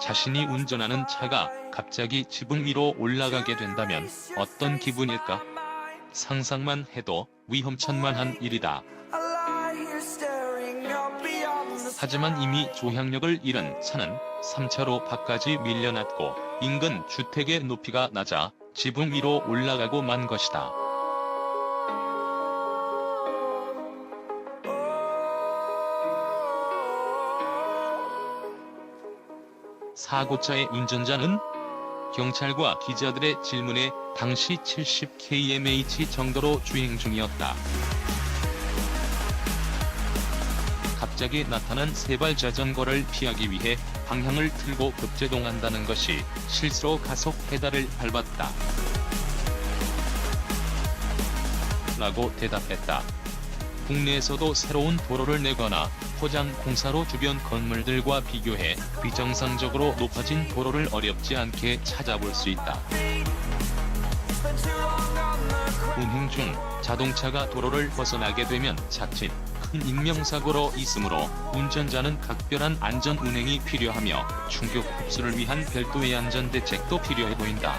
자신이 운전하는 차가 갑자기 지붕 위로 올라가게 된다면 어떤 기분일까? 상상만 해도 위험천만한 일이다. 하지만 이미 조향력을 잃은 차는 3차로 밖까지 밀려났고 인근 주택의 높이가 낮아 지붕 위로 올라가고 만 것이다. 사고차의 운전자는 경찰과 기자들의 질문에 당시 70kmh 정도로 주행 중이었다. 갑자기 나타난 세발 자전거를 피하기 위해 방향을 틀고 급제동한다는 것이 실수로 가속 페달을 밟았다. 라고 대답했다. 국내에서도 새로운 도로를 내거나 포장 공사로 주변 건물들과 비교해 비정상적으로 높아진 도로를 어렵지 않게 찾아볼 수 있다. 운행 중 자동차가 도로를 벗어나게 되면 자칫 큰 인명사고로 있으므로 운전자는 각별한 안전 운행이 필요하며 충격 흡수를 위한 별도의 안전 대책도 필요해 보인다.